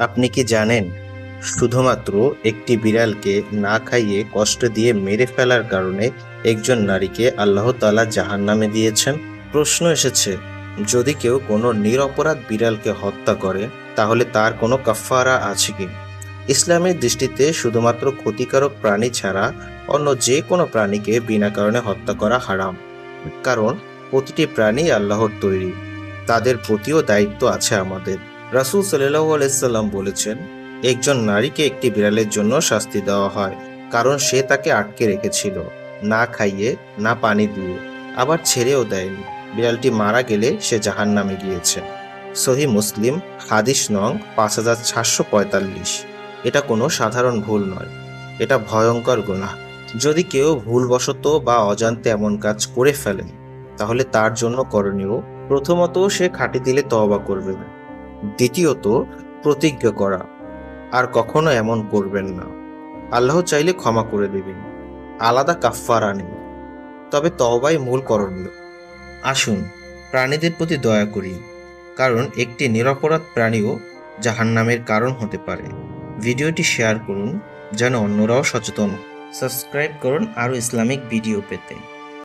আপনি কি জানেন, শুধুমাত্র একটি বিড়ালকে না খাইয়ে কষ্ট দিয়ে মেরে ফেলার কারণে একজন নারীকে আল্লাহ তালা জাহান নামে দিয়েছেন? প্রশ্ন এসেছে, যদি কেউ কোনো নিরপরাধ বিড়ালকে হত্যা করে, তাহলে তার কোনো কাফারা আছে কি? ইসলামের দৃষ্টিতে শুধুমাত্র ক্ষতিকারক প্রাণী ছাড়া অন্য যে কোনো প্রাণীকে বিনা কারণে হত্যা করা হারাম। কারণ, প্রতিটি প্রাণী আল্লাহর তৈরি। তাদের প্রতিও দায়িত্ব আছে আমাদের। রাসুল সাল্লাহ আলাইসাল্লাম বলেছেন, একজন নারীকে একটি বিড়ালের জন্য শাস্তি দেওয়া হয়, কারণ সে তাকে আটকে রেখেছিল, না খাইয়ে, না পানি দিয়ে, আবার ছেড়েও দেয়নি। বিড়ালটি মারা গেলে সে জাহান নামে গিয়েছে। সহি মুসলিম, হাদিস নং পাঁচ হাজার সাতশো পঁয়তাল্লিশ। এটা কোনো সাধারণ ভুল নয়, এটা ভয়ঙ্কর গুনাহ। যদি কেউ ভুলবশত বা অজান্তে এমন কাজ করে ফেলে তাহলে তার জন্য করণীয় প্রথমত সে খাঁটি দিলে তওবা করবে দ্বিতীয়ত, প্রতিজ্ঞা করা। আর কখনো এমন করবেন না। আল্লাহ চাইলে ক্ষমা করে দেবেন। আলাদা কাফফারা নেই। তবে তওবাই মূল করণীয়। আসুন, প্রাণীদের প্রতি দয়া করি। কারণ একটি নিরপরাধ প্রাণীও জাহান্নামের কারণ হতে পারে। ভিডিওটি শেয়ার করুন, যেন অন্যরাও সচেতন। সাবস্ক্রাইব করুন আরও ইসলামিক ভিডিও পেতে।